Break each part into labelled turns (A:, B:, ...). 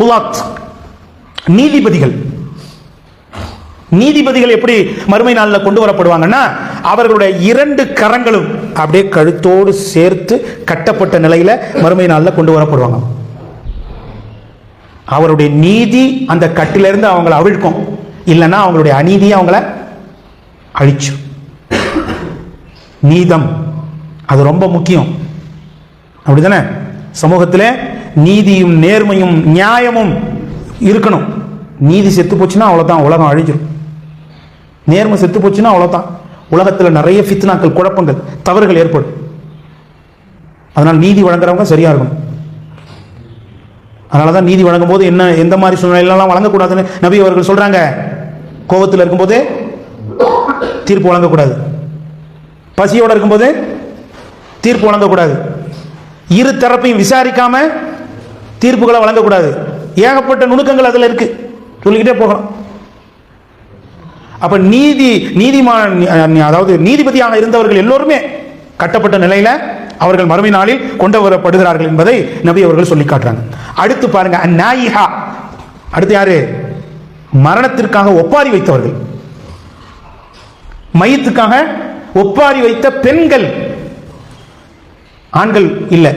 A: குலாத். நீதிபதிகள். நீதிபதிகள் எப்படி மறுமை நாளில் கொண்டு வரப்படுவாங்கன்னா அவர்களுடைய இரண்டு கரங்களும் அப்படியே கழுத்தோடு சேர்த்து கட்டப்பட்ட நிலையில மறுமை நாளில் கொண்டு வரப்படுவாங்க. அவருடைய நீதி அந்த கட்டிலிருந்து அவங்கள அவிழ்க்கும். இல்லைன்னா அவங்களுடைய அநீதியை அவங்கள அழிச்சு நீதம். அது ரொம்ப முக்கியம். அப்படிதானே சமூகத்தில் நீதியும் நேர்மையும் நியாயமும் இருக்கணும். நீதி செத்து போச்சுன்னா அவ்வளோதான் உலகம் அழிஞ்சிடும் நேர்மை செத்து போச்சுன்னா அவ்வளோதான் உலகத்தில் நிறைய ஃபித்னாக்கள் குழப்பங்கள் தவறுகள் ஏற்படும். அதனால் நீதி வழங்குறவங்க சரியாக இருக்கணும். அதனால தான் நீதி வழங்கும் போது என்ன எந்த மாதிரி சூழ்நிலையிலலாம் வழங்கக்கூடாதுன்னு நபி அவர்கள் சொல்கிறாங்க கோபத்தில் இருக்கும்போது தீர்ப்பு வழங்கக்கூடாது. பசியோடு இருக்கும்போது தீர்ப்பு வழங்கக்கூடாது. இரு தரப்பையும் விசாரிக்காமல் தீர்ப்புகளை வழங்கக்கூடாது. ஏகப்பட்ட நுணுக்கங்கள் அதில் இருக்கு. சொல்லிக்கிட்டே போகலாம். அப்ப நீதி நீதிமான் அதாவது நீதிபதியாக இருந்தவர்கள் எல்லோருமே கட்டப்பட்ட நிலையில அவர்கள் மறுமை நாளில் கொண்டு வரப்படுகிறார்கள் என்பதை நபி அவர்கள் சொல்லி காட்டுறாங்க. அடுத்து பாருங்க அந்நாயிஹா அடுத்து யாரு? மரணத்திற்காக ஒப்பாரி வைத்தவர்கள். மையத்துக்காக ஒப்பாரி வைத்த பெண்கள். ஆண்கள் இல்லை.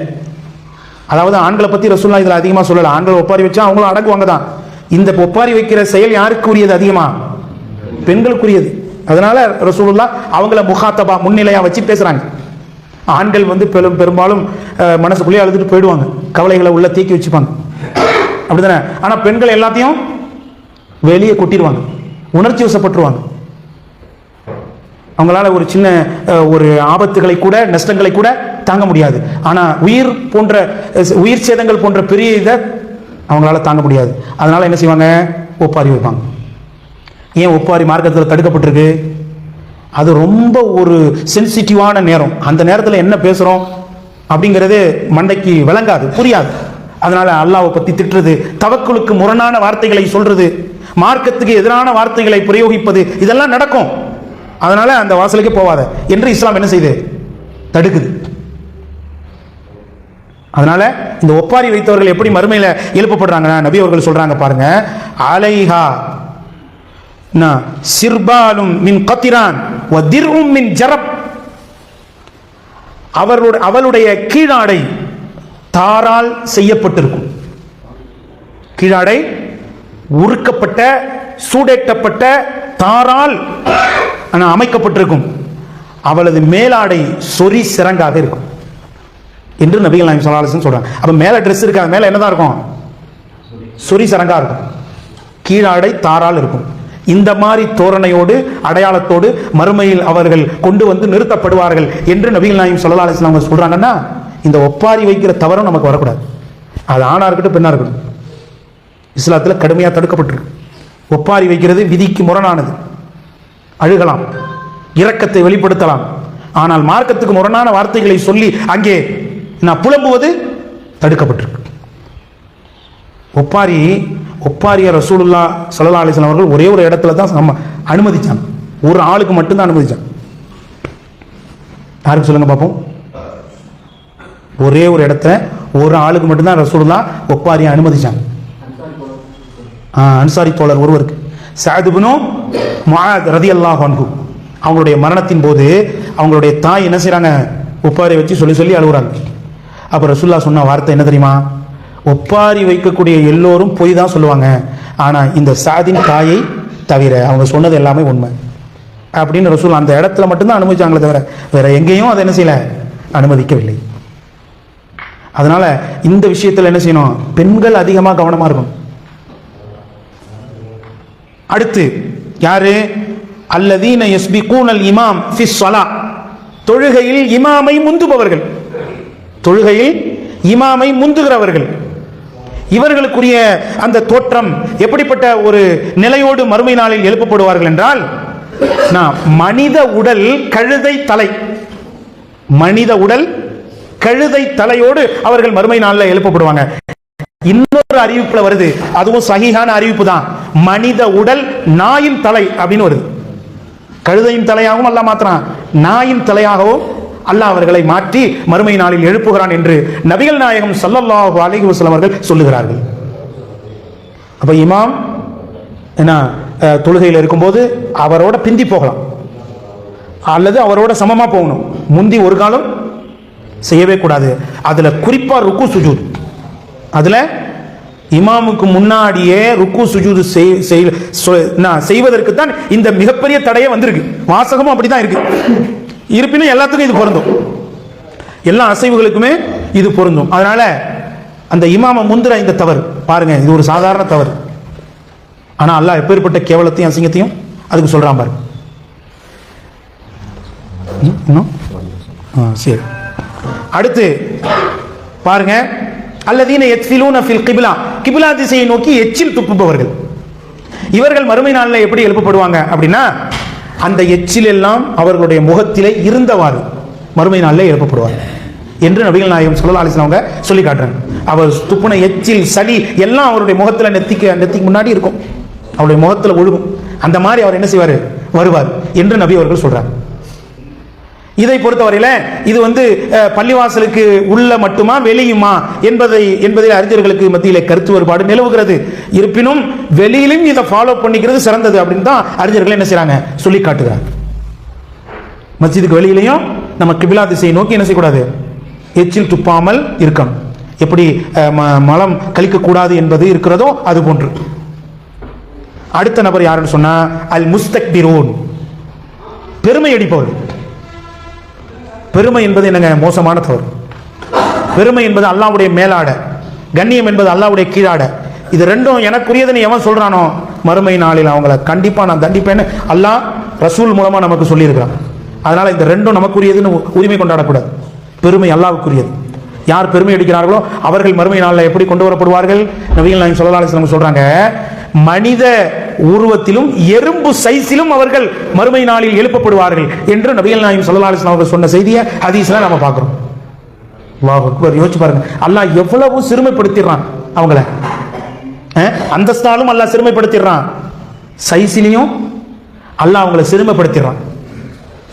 A: அதாவது ஆண்களை பத்தி ரசூல்லா இதுல அதிகமா சொல்லல. ஆண்களை ஒப்பாரி வச்சா அவங்களும் அடங்குவாங்க தான் இந்த ஒப்பாரி வைக்கிற செயல் யாருக்கு உரியது அதிகமா? பெண்களுக்குரியது. அதனால ரசூலுல்லா அவங்கள முகாத்தபா முன்னிலையா வச்சு பேசுறாங்க. ஆண்கள் வந்து பெரும் பெரும்பாலும் மனசுக்குள்ளேயே அழுதுட்டு போயிடுவாங்க. கவலைகளை உள்ள தீக்கி வச்சுப்பாங்க. அப்படிதானே ஆனா பெண்கள் எல்லாத்தையும் வெளியே கொட்டிடுவாங்க. உணர்ச்சி வசப்பட்டுருவாங்க. அவங்களால ஒரு சின்ன ஒரு ஆபத்துகளை கூட நஷ்டங்களை கூட தாங்க முடியாது. ஆனால் உயிர் போன்ற உயிர் சேதங்கள் போன்ற பெரிய இதை அவங்களால தாங்க முடியாது. அதனால என்ன செய்வாங்க? ஒப்பாரி வைப்பாங்க. ஏன் ஒப்பாரி மார்க்கத்தில் தடுக்கப்பட்டிருக்கு? அது ரொம்ப ஒரு சென்சிட்டிவான நேரம். அந்த நேரத்தில் என்ன பேசுகிறோம் அப்படிங்கிறது மண்டைக்கு விளங்காது புரியாது. அதனால அல்லாவை பற்றி திட்டுறது தவக்குளுக்கு முரணான வார்த்தைகளை சொல்றது மார்க்கத்துக்கு எதிரான வார்த்தைகளை பிரயோகிப்பது இதெல்லாம் நடக்கும். அதனால அந்த வாசலுக்கே போவாத. என்று இஸ்லாம் என்ன செய்யுது தடுக்குது. அதனால இந்த ஒப்பாரி வைத்தவர்கள் எப்படி மறுமையில் எழுப்பப்படுறாங்கன்னா நபி அவர்கள் சொல்றாங்க பாருங்க அலைஹா சிர்பாலும் மின் கத்திரான் மின் ஜரப். அவருடைய அவளுடைய கீழாடை தாரால் செய்யப்பட்டிருக்கும். கீழாடை உருக்கப்பட்ட சூடேட்டப்பட்ட தாரால் அமைக்கப்பட்டிருக்கும். அவளது மேலாடை சொறி சிறங்காக இருக்கும். என்று நபிகள் நாயம் சொல்லாலும் சொல்றாங்க. அப்ப மேல ட்ரெஸ் இருக்காது மேல என்னதான் இருக்கும்? சொறி சரங்கா இருக்கும். கீழாடை தாரால் இருக்கும். இந்த மாதிரி தோரணையோடு அடையாளத்தோடு மறுமையில் அவர்கள் கொண்டு வந்து நிறுத்தப்படுவார்கள் என்று நபிகள் நாயம் சொல்லா அலிஸ்லாம் அவங்க சொல்றாங்கன்னா இந்த ஒப்பாரி வைக்கிற தவறும் நமக்கு வரக்கூடாது. அது ஆணா இருக்கட்டும் பெண்ணா இருக்கட்டும். இஸ்லாத்தில் கடுமையாக தடுக்கப்பட்டிருக்கு. ஒப்பாரி வைக்கிறது விதிக்கு முரணானது. அழுகலாம். இரக்கத்தை வெளிப்படுத்தலாம். ஆனால் மார்க்கத்துக்கு முரணான வார்த்தைகளை சொல்லி அங்கே நான் புலம்புவது தடுக்கப்பட்டிருக்கு. ஒப்பாரி ஒப்பாரிய ரசூலுல்லா சல்லா அலிஸ்லாம் அவர்கள் ஒரே ஒரு இடத்துல தான் நம்ம அனுமதிச்சாங்க. ஒரு ஆளுக்கு மட்டும்தான் அனுமதிச்சாங்க. யாருக்கு சொல்லுங்க பார்ப்போம். ஒரே ஒரு இடத்துல ஒரு ஆளுக்கு மட்டும்தான் ரசூலுல்லா ஒப்பாரியை அனுமதிச்சாங்க. அன்சாரி தோழர் ஒருவருக்கு. சாதுபனும் ரதி ரதியல்லாஹு அன்ஹு. அவங்களுடைய மரணத்தின் போது அவங்களுடைய தாய் என்ன செய்கிறாங்க ஒப்பாரி வச்சு சொல்லி சொல்லி அழுகுறாங்க. அப்போ ரசுல்லா சொன்ன வார்த்தை என்ன தெரியுமா? ஒப்பாரி வைக்கக்கூடிய எல்லோரும் பொய் தான் சொல்லுவாங்க. ஆனால் இந்த சாதின் தாயை தவிர அவங்க சொன்னது எல்லாமே உண்மை. அப்படின்னு ரசூல் அந்த இடத்துல மட்டும்தான் அனுமதிச்சாங்களே தவிர வேற எங்கேயும் அதை என்ன செய்யல? அனுமதிக்கவில்லை. அதனால இந்த விஷயத்தில் என்ன செய்யணும்? பெண்கள் அதிகமாக கவனமாக இருக்கணும். அடுத்து யாரு? அல்லதீன யஸ்பிகூனல் இமாம் ஃபி தொழுகையில் இமாமை முந்துபவர்கள். தொழுகையில் இமாமை முந்துகிறவர்கள். இவர்களுக்குரிய அந்த தோற்றம் எப்படிப்பட்ட ஒரு நிலையோடு மறுமை நாளில் எழுப்பப்படுவார்கள் என்றால் நான் மனித உடல் கழுதை தலை. மனித உடல் கழுதை தலையோடு அவர்கள் மறுமை நாளில் எழுப்பப்படுவாங்க. இன்னொரு அறிவிப்புல வருது. அதுவும் சகிஹான அறிவிப்பு தான். மனித உடல் நாயின் தலை அப்படின்னு வருது. கழுதையின் தலையாகவும் அல்ல மாத்திரம் நாயின் தலையாகவும் அல்லாஹ் அவர்களை மாற்றி மறுமை நாளில் எழுப்புகிறான் என்று நபிகள் நாயகம் சல்லல்லாஹு அலிஹி வசலம் அவர்கள் சொல்லுகிறார்கள். அப்போ இமாம் என்ன தொழுகையில் இருக்கும்போது அவரோட பிந்தி போகலாம். அல்லது அவரோட சமமாக போகணும். முந்தி ஒரு காலம் செய்யவே கூடாது. அதில் குறிப்பாக ருக்கு சுஜூத். அதில் இமாமுக்கு முன்னாடியே ருக்கு சுஜூது செய்- சொ- நான் செய்வதற்கு தான் இந்த மிகப்பெரிய தடையே வந்திருக்கு. வாசகமும் அப்படி தான் இருக்கு. இருப்பினும் எல்லாத்துக்கும் இது பொருந்தும். எல்லா அசைவுகளுக்குமே இது பொருந்தும். அதனால அந்த இமாம முந்திர இந்த தவறு பாருங்க இது ஒரு சாதாரண தவறு. ஆனால் அல்லாஹ் எப்பேற்பட்ட கேவலத்தையும் அசிங்கத்தையும் அதுக்கு சொல்றான் பாருங்க. ம், இன்னும்? ஆ, சரி. அடுத்து பாருங்க அல்லதீன எத்ஃபிலூன ஃபில் கிபிலா. கிபிலா திசையை நோக்கி எச்சில் துப்புபவர்கள். இவர்கள் மறுமை நாளில் எப்படி எழுப்பப்படுவாங்க அப்படின்னா அந்த எச்சில் எல்லாம் அவர்களுடைய முகத்திலே இருந்தவாறு மறுமை நாளில் எழுப்பப்படுவார் என்று நபிகள் நாயகம் சொல்லலாம் அலிஸ்லாம் சொல்லி காட்டுறாங்க. அவர் துப்புன எச்சில் சளி எல்லாம் அவருடைய முகத்தில் நெத்திக்கு நெத்திக்கு முன்னாடி இருக்கும். அவருடைய முகத்தில் ஒழுகும். அந்த மாதிரி அவர் என்ன செய்வார்? வருவார் என்று நபி அவர்கள் சொல்கிறார் இதை பொறுத்தவரையில் இது வந்து பள்ளிவாசலுக்கு உள்ள மட்டுமா வெளியுமா என்பதை என்பதில் அறிஞர்களுக்கு மத்தியில் கருத்து வேறுபாடு நிலவுகிறது. இருப்பினும் வெளியிலும் இதை ஃபாலோ பண்ணிக்கிறது சிறந்தது அப்படின்னு தான் அறிஞர்கள் என்ன செய்கிறாங்க சொல்லி காட்டுகிறாங்க. மஸ்ஜிதுக்கு வெளியிலையும் நம்ம கிபிலா திசையை நோக்கி என்ன செய்யக்கூடாது? எச்சில் துப்பாமல் இருக்கணும். எப்படி ம- மலம் கழிக்கக்கூடாது என்பது இருக்கிறதோ அது போன்று. அடுத்த நபர் யாருன்னு சொன்னா அல் முஸ்தக் பெருமை அடிப்பவர்கள். பெருமை என்பது என்னங்க? மோசமான தவறு. பெருமை என்பது அல்லாவுடைய மேலாட. கண்ணியம் என்பது அல்லாவுடைய கீழாட. இது ரெண்டும் எனக்குரியதுன்னு எவன் சொல்றானோ மறுமை நாளில் அவங்கள கண்டிப்பா நான் தண்டிப்பேன்னு அல்லாஹ் ரசூல் மூலமா நமக்கு சொல்லியிருக்கிறான். அதனால இந்த ரெண்டும் நமக்குரியதுன்னு உரிமை கொண்டாடக்கூடாது. பெருமை அல்லாவுக்குரியது. யார் பெருமை அடிக்கிறார்களோ அவர்கள் மறுமை நாளில் எப்படி கொண்டு வரப்படுவார்கள்? நவீன நாயகம் ஸல்லல்லாஹு சொல்கிறாங்க சொல்றாங்க மனித உருவத்திலும் எறும்பு சைஸிலும் அவர்கள் மறுமை நாளில் எழுப்பப்படுவார்கள் என்று நபிகள் நாயும் சல்லா அலைஹி அவர்கள் சொன்ன செய்தியை ஹதீஸ்ல நாம பார்க்கிறோம். அக்பர். யோசிச்சு பாருங்க. அல்லாஹ் எவ்வளவு சிறுமைப்படுத்திடுறான் அவங்கள. அந்தஸ்தாலும் அல்லாஹ் சிறுமைப்படுத்திடுறான். சைஸிலையும் அல்லாஹ் அவங்கள சிறுமைப்படுத்திடுறான்.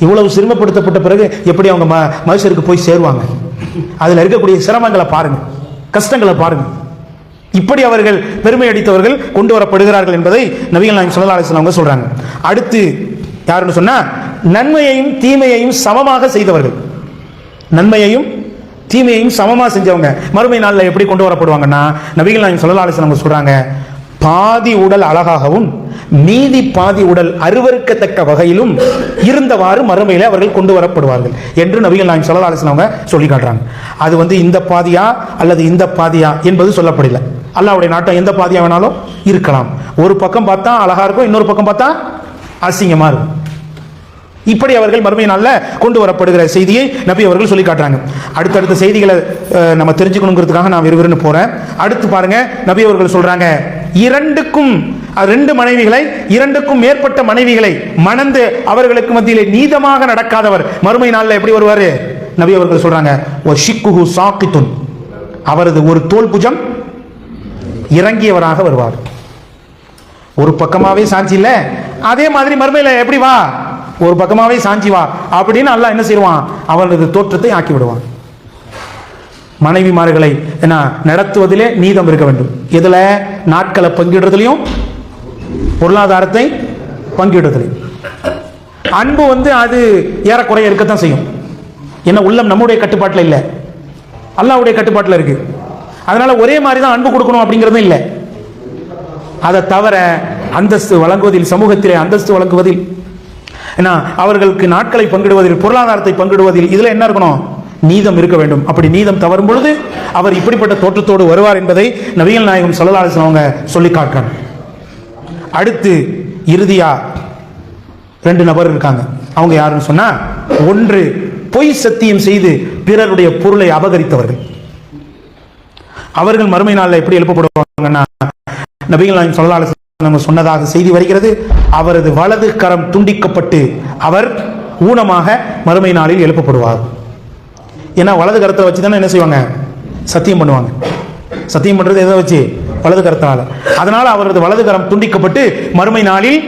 A: இவ்வளவு சிறுமைப்படுத்தப்பட்ட பிறகு எப்படி அவங்க ம- மனுஷருக்கு போய் சேருவாங்க? அதில் இருக்கக்கூடிய சிரமங்களை பாருங்க. கஷ்டங்களை பாருங்க. இப்படி அவர்கள் பெருமை அடித்தவர்கள் கொண்டு வரப்படுகிறார்கள் என்பதை நபிகள் நாயகம் ஸல்லல்லாஹு அலைஹி அவங்க சொல்றாங்க. அடுத்து யாருன்னு சொன்னா நன்மையையும் தீமையையும் சமமாக செய்தவர்கள். நன்மையையும் தீமையையும் சமமாக செஞ்சவங்க. மறுமை நாளில் எப்படி கொண்டு வரப்படுவாங்கன்னா நபிகள் நாயகம் ஸல்லல்லாஹு அலைஹி அவங்க சொல்றாங்க பாதி உடல் அழகாகவும் மீதி பாதி உடல் அருவருக்கத்தக்க வகையிலும் இருந்தவாறு மறுமையில அவர்கள் கொண்டு வரப்படுவார்கள் என்று நபிகள் நாயகம் ஸல்லல்லாஹு அலைஹி அவங்க சொல்லி காட்டுறாங்க. அது வந்து இந்த பாதியா அல்லது இந்த பாதியா என்பது சொல்லப்படல. அல்லாவுடைய நாட்டம் எந்த பாதியாக வேணாலும் இருக்கலாம். ஒரு பக்கம் பார்த்தா அழகா இருக்கும் இன்னொரு பக்கம் பார்த்தா அசிங்கமா இருக்கும். இப்படி அவர்கள் மறுமை நாளில் கொண்டு வரப்படுகிற செய்தியை நபி அவர்கள் சொல்லி காட்டுறாங்க. அடுத்தடுத்த செய்திகளை நம்ம தெரிஞ்சுக்கணுங்கிறதுக்காக நான் விறுவிறுன்னு போறேன். அடுத்து பாருங்க நபி அவர்கள் சொல்றாங்க இரண்டுக்கும் ரெண்டு மனைவிகளை இரண்டுக்கும் மேற்பட்ட மனைவிகளை மணந்து அவர்களுக்கு மத்தியிலே நீதமாக நடக்காதவர் மறுமை நாளில் எப்படி வருவாரு? நபி அவர்கள் சொல்றாங்க அவரது ஒரு தோல் புஜம் இறங்கியவராக வருவார். ஒரு பக்கமாவே சாஞ்சி இல்ல அதே மாதிரி மறுமையில எப்படி வா? ஒரு பக்கமாவே சாஞ்சி வா அப்படின்னு அல்லாஹ் என்ன செய்வான்? அவனது தோற்றத்தை ஆக்கி விடுவான். மனைவிமார்களை என்ன நடத்துவதிலே நீதம் இருக்க வேண்டும். இதுல நாட்களை பங்கிடுறதுலையும் பொருளாதாரத்தை பங்கிடுறதுலையும். அன்பு வந்து அது ஏறக்குறைய இருக்கத்தான் செய்யும். ஏன்னா உள்ளம் நம்முடைய கட்டுப்பாட்டில் இல்லை. அல்லாவுடைய கட்டுப்பாட்டில் இருக்கு. அதனால ஒரே மாதிரி தான் அன்பு கொடுக்கணும் அப்படிங்கிறதும் இல்லை. அதை தவிர அந்தஸ்து வழங்குவதில் சமூகத்திலே அந்தஸ்து வழங்குவதில் ஏன்னா அவர்களுக்கு நாட்களை பங்கிடுவதில் பொருளாதாரத்தை பங்கிடுவதில் இதில் என்ன இருக்கணும்? நீதம் இருக்க வேண்டும். அப்படி நீதம் தவறும் பொழுது அவர் இப்படிப்பட்ட தோற்றத்தோடு வருவார் என்பதை நவியல் நாயகம் சொல்லலாசன் அவங்க சொல்லி காட்டணும் அடுத்து இறுதியா ரெண்டு நபர் இருக்காங்க. அவங்க யாருன்னு சொன்னா ஒன்று பொய் சத்தியம் செய்து பிறருடைய பொருளை அபகரித்தவர்கள். அவர்கள் மறுமை நாளில் எப்படி எழுப்பப்படுவாங்கன்னா நபிகள் நாயகம் நம்ம சொன்னதாக செய்தி வருகிறது. அவரது வலது கரம் துண்டிக்கப்பட்டு அவர் ஊனமாக மறுமை நாளில் எழுப்பப்படுவார். ஏன்னா வலது கரத்தை வச்சு தானே என்ன செய்வாங்க? சத்தியம் பண்ணுவாங்க. சத்தியம் பண்றது எதை வச்சு? வலது கரத்தினால. அதனால அவரது வலது கரம் துண்டிக்கப்பட்டு மறுமை நாளில்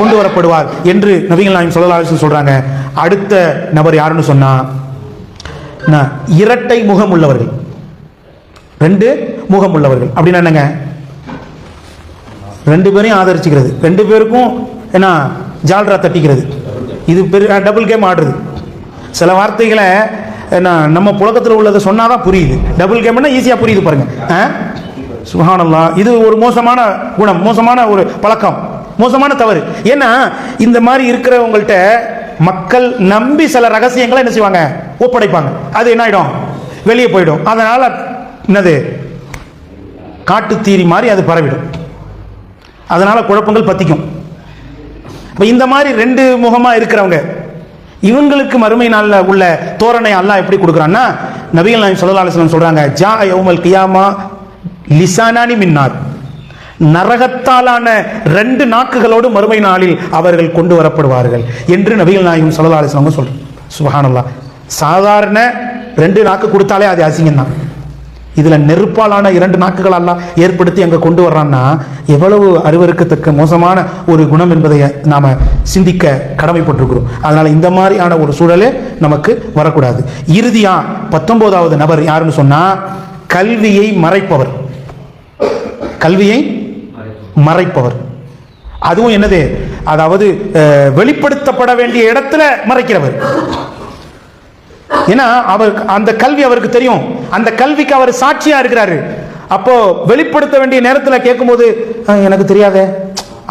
A: கொண்டு வரப்படுவார் என்று நபிகள் நாயகம் ஸல்லல்லாஹு சொல்றாங்க. அடுத்த நபர் யாருன்னு சொன்னா இரட்டை முகம் உள்ளவர்கள் ரெண்டு முகம் உள்ளவர்கள் அப்படின்னா என்னங்க? ரெண்டு பேரையும் ஆதரிச்சுக்கிறது. ரெண்டு பேருக்கும் என்ன? ஜால்ரா தட்டிக்கிறது. இது பெரிய டபுள் கேம் ஆடுறது. சில வார்த்தைகளை என்ன நம்ம புழக்கத்தில் உள்ளதை சொன்னால் தான் புரியுது டபுள் கேம்னா ஈஸியாக புரியுது பாருங்க. ஆ இது ஒரு மோசமான குணம் மோசமான ஒரு பழக்கம் மோசமான தவறு. ஏன்னா இந்த மாதிரி இருக்கிறவங்கள்ட்ட மக்கள் நம்பி சில ரகசியங்களை என்ன செய்வாங்க? ஒப்படைப்பாங்க. அது என்ன ஆகிடும் வெளியே போயிடும். அதனால என்னது? காட்டுத்தீரி மாதிரி அது பரவிடும். அதனால் குழப்பங்கள் பத்திக்கும். இப்போ இந்த மாதிரி ரெண்டு முகமாக இருக்கிறவங்க இவங்களுக்கு மறுமை நாளில் உள்ள தோரணை அல்லாஹ் எப்படி கொடுக்குறான்னா நபிகள் நாயம் சொல்லா அலிஸ்லாம் சொல்கிறாங்க ஜா யௌமல் கியாமா லிசானானி மின்னார். நரகத்தாலான ரெண்டு நாக்குகளோடு மறுமை நாளில் அவர்கள் கொண்டு வரப்படுவார்கள் என்று நபிகள் நாயகம் சொல்லா அலிஸ்லாம் சொல்கிறேன் சுபஹானல்லா சாதாரண ரெண்டு நாக்கு கொடுத்தாலே அது அசிங்கம் தான் இதில் நெருப்பாலான இரண்டு நாக்குகளெல்லாம் ஏற்படுத்தி அங்கே கொண்டு வர்றான்னா எவ்வளவு அருவருக்கத்தக்க மோசமான ஒரு குணம் என்பதை நாம் சிந்திக்க கடமைப்பட்டிருக்கிறோம். அதனால் இந்த மாதிரியான ஒரு சூழலே நமக்கு வரக்கூடாது. இறுதியாக பத்தொன்பதாவது நபர் யாருன்னு சொன்னால் கல்வியை மறைப்பவர். கல்வியை மறைப்பவர். அதுவும் என்னது? அதாவது வெளிப்படுத்தப்பட வேண்டிய இடத்துல மறைக்கிறவர். ஏன்னா அவர் அந்த கல்வி அவருக்கு தெரியும். அந்த கல்விக்கு அவர் சாட்சியா இருக்கிறாரு. அப்போ வெளிப்படுத்த வேண்டிய நேரத்தில் கேட்கும்போது எனக்கு தெரியாதே.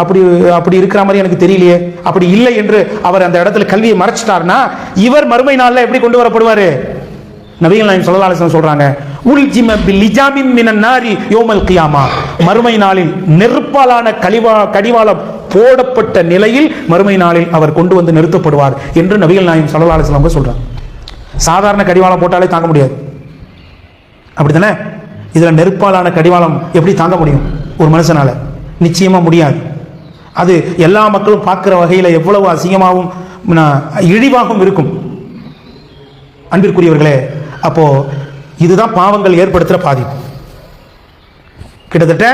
A: அப்படி அப்படி இருக்கிற மாதிரி எனக்கு தெரியலையே. அப்படி இல்லை என்று அவர் அந்த இடத்துல கல்வியை மறைச்சிட்டாருன்னா இவர் மறுமை நாள்ல எப்படி கொண்டு வரப்படுவாரு? நபிகள் நாயம் ஸல்லல்லாஹு சொல்றாங்க உல்ஜிம பிலிஜாமின் யோமல் கியாமா. மறுமை நாளில் நெருப்பாலான கழிவா கடிவாளம் போடப்பட்ட நிலையில் மறுமை நாளில் அவர் கொண்டு வந்து நிறுத்தப்படுவார் என்று நபிகள் நாயம் ஸல்லல்லாஹு சொல்றாங்க. சாதாரண கடிவாளம் போட்டாலே தாங்க முடியாது. அப்படித்தானே? இதில் நெருப்பாலான கடிவாளம் எப்படி தாங்க முடியும்? ஒரு மனுஷனால். நிச்சயமாக முடியாது. அது எல்லா மக்களும் பார்க்குற வகையில் எவ்வளவு அசிங்கமாகவும் இழிவாகவும் இருக்கும். அன்பிற்குரியவர்களே அப்போது இதுதான் பாவங்கள் ஏற்படுத்துகிற பாதிப்பு கிட்டத்தட்ட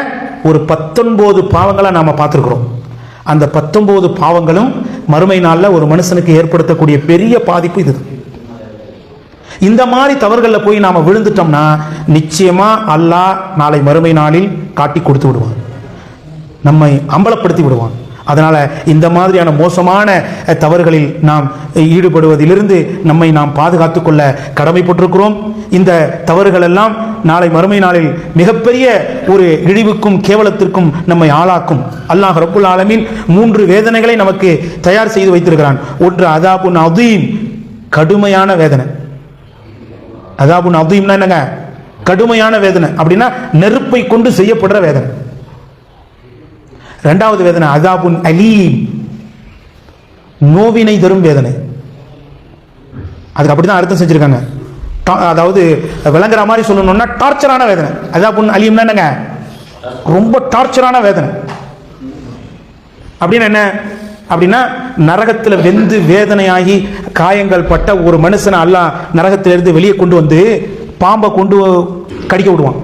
A: ஒரு பத்தொன்பது பாவங்களை நாம் பார்த்துருக்குறோம். அந்த பத்தொன்பது பாவங்களும் மறுமை நாளில் ஒரு மனுஷனுக்கு ஏற்படுத்தக்கூடிய பெரிய பாதிப்பு இதுதான் இந்த மாதிரி தவறுகளில் போய் நாம் விழுந்துட்டோம்னா நிச்சயமாக அல்லாஹ் நாளை மறுமை நாளில் காட்டி கொடுத்து விடுவான். நம்மை அம்பலப்படுத்தி விடுவான். அதனால் இந்த மாதிரியான மோசமான தவறுகளில் நாம் ஈடுபடுவதிலிருந்து நம்மை நாம் பாதுகாத்து கொள்ள கடமைப்பட்டிருக்கிறோம். இந்த தவறுகள் எல்லாம் நாளை மறுமை நாளில் மிகப்பெரிய ஒரு இழிவுக்கும் கேவலத்திற்கும் நம்மை ஆளாக்கும். அல்லாஹ் ரப்புல் ஆலமின் மூன்று வேதனைகளை நமக்கு தயார் செய்து வைத்திருக்கிறான். ஒன்று அதாபுன் அதீம் கடுமையான வேதனை. அதாபுன் அதீம்னா என்னங்க? கடுமையான வேதனை. அப்படின்னா நெருப்பை கொண்டு செய்யப்படுற வேதனை. இரண்டாவது வேதனை அதாபுன் அலீம். நோவினை தரும் வேதனை. அதுக்கு அப்படிதான் அர்த்தம் செஞ்சிருக்காங்க. அதாவது விளங்குற மாதிரி சொல்லணும்னா டார்ச்சரான வேதனை. அதாபுன் அலீம்னா என்னங்க? ரொம்ப டார்ச்சரான வேதனை. அப்படின்னு என்ன? அப்படின்னா நரகத்தில் வெந்து வேதனையாகி காயங்கள் பட்ட ஒரு மனுஷனை அல்லா நரகத்திலிருந்து வெளியே கொண்டு வந்து பாம்பை கொண்டு கடிக்க விடுவான்.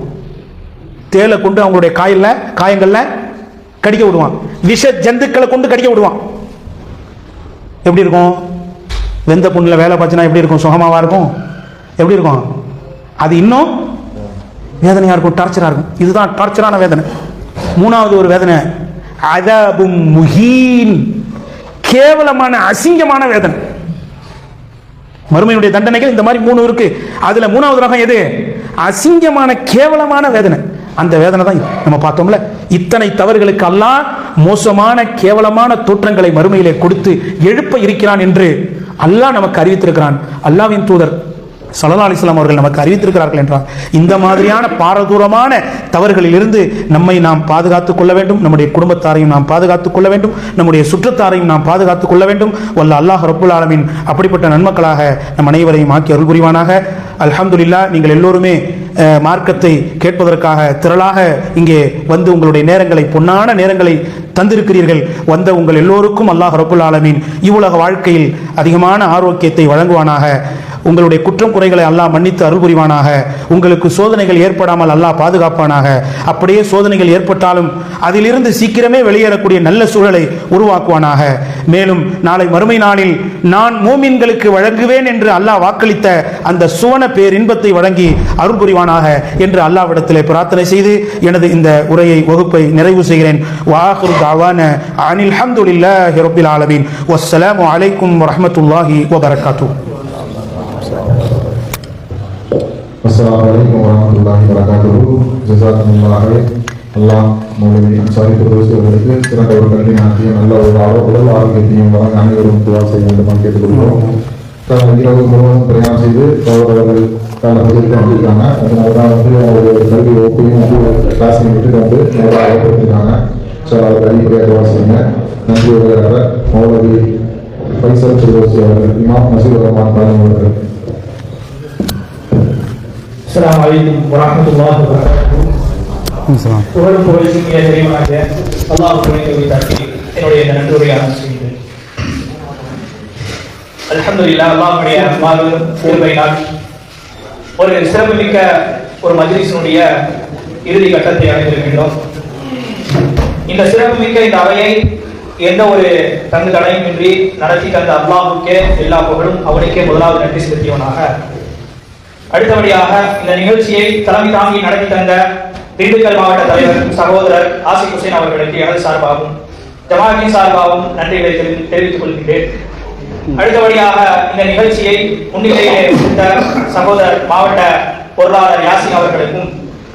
A: தேலை கொண்டு அவங்களுடைய காயில் காயங்களில் கடிக்க விடுவான். விஷ ஜந்துக்களை கொண்டு கடிக்க விடுவான். எப்படி இருக்கும்? வெந்த புண்ணில் வேலை பார்த்துனா எப்படி இருக்கும்? சுகமாவா இருக்கும்? எப்படி இருக்கும்? அது இன்னும் வேதனையாக இருக்கும் டார்ச்சராக இருக்கும். இதுதான் டார்ச்சரான வேதனை. மூணாவது ஒரு வேதனை அதபும் முஹீன். கேவலமான அசிங்கமான வேதனை. மறுமையுடைய தண்டனைகள் இந்த மாதிரி மூணு இருக்கு. அதுல மூணாவது ரகம் எது? அசிங்கமான கேவலமான வேதனை. அந்த வேதனை தான் நம்ம பார்த்தோம்ல. இத்தனை தவறுகளுக்கு அல்லா மோசமான கேவலமான தோற்றங்களை மறுமையிலே கொடுத்து எழுப்ப இருக்கிறான் என்று அல்லாஹ் நமக்கு அறிவித்திருக்கிறான். அல்லாவின் தூதர் சல்லா அலிஸ்லாம் அவர்கள் நமக்கு அறிவித்திருக்கிறார்கள் என்றால் இந்த மாதிரியான பாரதூரமான தவறுகளிலிருந்து நம்மை நாம் பாதுகாத்துக் கொள்ள வேண்டும். நம்முடைய குடும்பத்தாரையும் நாம் பாதுகாத்துக் கொள்ள வேண்டும். நம்முடைய சுற்றத்தாரையும் நாம் பாதுகாத்துக் கொள்ள வேண்டும். வல்ல அல்லாஹ் ரப்புல் ஆலமீன் அப்படிப்பட்ட நன்மக்களாக நம் அனைவரையும் ஆக்கி அருள் புரிவானாக. அல்ஹம்துல்லா நீங்கள் எல்லோருமே மார்க்கத்தை கேட்பதற்காக திரளாக இங்கே வந்து உங்களுடைய நேரங்களை பொன்னான நேரங்களை தந்திருக்கிறீர்கள். வந்த உங்கள் எல்லோருக்கும் அல்லாஹ் ரபுல் ஆலமீன் இவ்வுலக வாழ்க்கையில் அதிகமான ஆரோக்கியத்தை வழங்குவானாக. உங்களுடைய குற்றம் குறைகளை அல்லாஹ் மன்னித்து அருள் புரிவானாக. உங்களுக்கு சோதனைகள் ஏற்படாமல் அல்லாஹ் பாதுகாப்பானாக. அப்படியே சோதனைகள் ஏற்பட்டாலும் அதிலிருந்து சீக்கிரமே வெளியேறக்கூடிய நல்ல சூழலை உருவாக்குவானாக. மேலும் நாளை மறுமை நாளில் நான் மூமின்களுக்கு வழங்குவேன் என்று அல்லாஹ் வாக்களித்த அந்த சுவன பேரின்பத்தை வழங்கி அருள் புரிவானாக என்று அல்லாவிடத்திலே பிரார்த்தனை செய்து எனது இந்த உரையை வகுப்பை நிறைவு செய்கிறேன். வாஹுர் தாவான அனில் ஹம்துலில்லாஹி ரப்பில் ஆலமீன். வஸ்ஸலாமு அலைக்கும் வரஹ்மத்துல்லாஹி
B: அஸ்ஸலாமு அலைக்கும் வரஹ்மத்துல்லாஹி வபரகாத்துஹு ஜஸாக்குமுல்லாஹ் அல்லாஹ் மௌலவி அன்சாரி குருசி அவர்களுக்கு சிறந்த ஒரு கல்வி நாட்டிய நல்ல ஒரு ஆரோ- உடல் ஆரோக்கியத்தையும் வழங்க அனைவரும் துவா செய்ய வேண்டுமா கேட்டுக்கொள்கிறோம் கடந்த இரவு முழுவதும் பிரயாணம் செய்து சகோதரர்கள் காலப்பகுதிக்கு வந்திருக்காங்க அதனால தான் வந்து அவருடைய கல்வி வகுப்பையும் வந்து கிளாஸையும் விட்டுட்டு வந்து நேராக ஏற்படுத்திருக்காங்க ஸோ அவருக்கு அடிப்படையாக துவா செய்யுங்க நன்றி உரையாளர் மௌலவி ஃபைசல் சிறுவசி அவர்கள் இமாம் நசீர் ரஹ்மான் பாலம் அவர்கள்
C: السلام عليكم ورحمة الله وبركاته புகழும் புகழ்ச்சியும் தெரியுமாக அல்லாஹ் துணையை தாக்கி என்னுடைய இந்த நன்றியுரையை ஆரம்பிக்கிறேன் அல்ஹம்துலில்லாஹ் அல்லாஹ்வுடைய மாபெரும் கிருபையினால் ஒரு சிறப்புமிக்க ஒரு மஜ்லிஸினுடைய இறுதி கட்டத்தை அடைந்திருக்கின்றோம் இந்த சிறப்புமிக்க இந்த அவையை எந்த ஒரு தங்கு தடையுமின்றி நடத்தி தந்த அல்லாஹ்வுக்கே எல்லா புகழும் அவனுக்கே முதலாவது நன்றி செலுத்தியவனாக அடுத்தபடியாக இந்த நிகழ்ச்சியை தலைமை தாங்கி நடத்தி தந்த திண்டுக்கல் மாவட்ட தலைவர் சகோதரர் ஆசிப் ஹுசேன் அவர்களுக்கு எனது சார்பாகவும் ஜமாத்தின் சார்பாகவும் நன்றிகளை தெரிவித்துக் கொள்கின்றேன். அடுத்தபடியாக இந்த நிகழ்ச்சியை முன்னிலையிலே இருந்த சகோதரர் மாவட்ட பொருளாளர் யாசின் அவர்களுக்கும்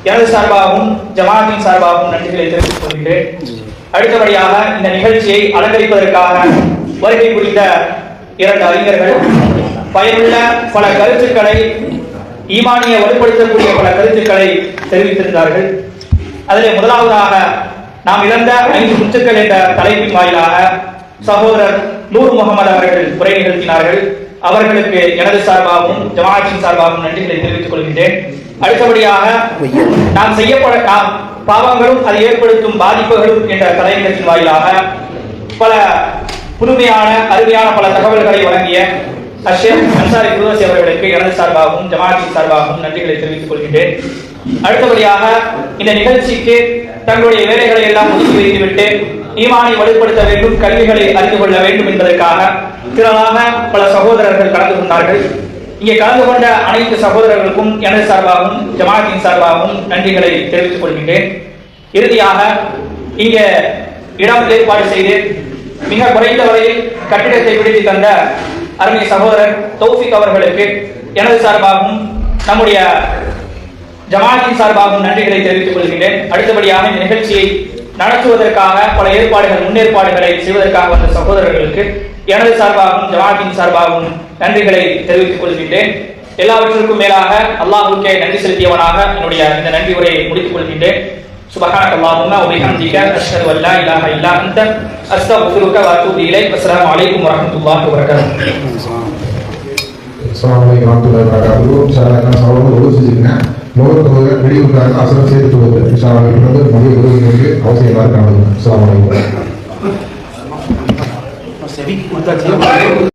C: எனது சார்பாகவும் ஜமாத்தின் சார்பாகவும் நன்றிகளை தெரிவித்துக் கொள்கின்றேன். அடுத்தபடியாக இந்த நிகழ்ச்சியை அலங்கரிப்பதற்காக வருகை புரிந்த இரண்டு அறிஞர்கள் பயனுள்ள பல கருத்துக்களை ஈமானிய வலுப்படுத்தக்கூடிய பல கருத்துக்களை தெரிவித்திருந்தார்கள். அதிலே முதலாவதாக நாம் இழந்த ஐந்து முத்துக்கள் என்ற தலைப்பின் வாயிலாக சகோதரர் நூர் முகமது அவர்கள் உரை நிகழ்த்தினார்கள். அவர்களுக்கு எனது சார்பாகவும் ஜமாஅத்தின் சார்பாகவும் நன்றிகளை தெரிவித்துக் கொள்கின்றேன். அடுத்தபடியாக நாம் செய்யப்பட நாம் பாவங்களும் அது ஏற்படுத்தும் பாதிப்புகளும் என்ற தலையங்கத்தின் வாயிலாக பல புதுமையான அருமையான பல தகவல்களை வழங்கிய அஷேக் அன்சாரி குருவசி அவர்களுக்கு எனது சார்பாகவும் ஜமாத்தின் சார்பாகவும் நன்றிகளை தெரிவித்துக் கொள்கின்றேன். அடுத்தபடியாக இந்த நிகழ்ச்சிக்கு தங்களுடைய வேலைகளை எல்லாம் ஒதுக்கி வைத்துவிட்டு ஈமானை வலுப்படுத்த வேண்டும் கல்விகளை அறிந்து கொள்ள வேண்டும் என்பதற்காக திரளாக பல சகோதரர்கள் கலந்து கொண்டார்கள். இங்கே கலந்து கொண்ட அனைத்து சகோதரர்களுக்கும் எனது சார்பாகவும் ஜமாத்தின் சார்பாகவும் நன்றிகளை தெரிவித்துக் கொள்கின்றேன். இறுதியாக இங்கே இடம் ஏற்பாடு செய்து மிக குறைந்த வரையில் கட்டிடத்தை பிடித்து தந்த அருமை சகோதரர் தௌஃபிக் அவர்களுக்கு எனது சார்பாகவும் நம்முடைய ஜமாத்தின் சார்பாகவும் நன்றிகளை தெரிவித்துக் கொள்கின்றேன். அடுத்தபடியாக இந்த நிகழ்ச்சியை நடத்துவதற்காக பல ஏற்பாடுகள் முன்னேற்பாடுகளை செய்வதற்காக வந்த சகோதரர்களுக்கு எனது சார்பாகவும் ஜமாத்தின் சார்பாகவும் நன்றிகளை தெரிவித்துக் கொள்கின்றேன். எல்லாவற்றிற்கும் மேலாக அல்லாஹுக்கே நன்றி செலுத்தியவனாக என்னுடைய இந்த நன்றி உரையை முடித்துக் கொள்கின்றேன். سبحانك اللهم وبحمدك أشهد أن لا إله إلا أنت أستغفرك وأتوب إليك والسلام عليكم ورحمة الله وبركاته
B: Assalamualaikum warahmatullahi wabarakatuh. Saya akan selalu menurut sejenisnya. Menurut kemudian beri undang asal saya itu betul. Insyaallah kita betul. Mari kita betul. Kau saya baru kamu. Assalamualaikum. Mas Evi,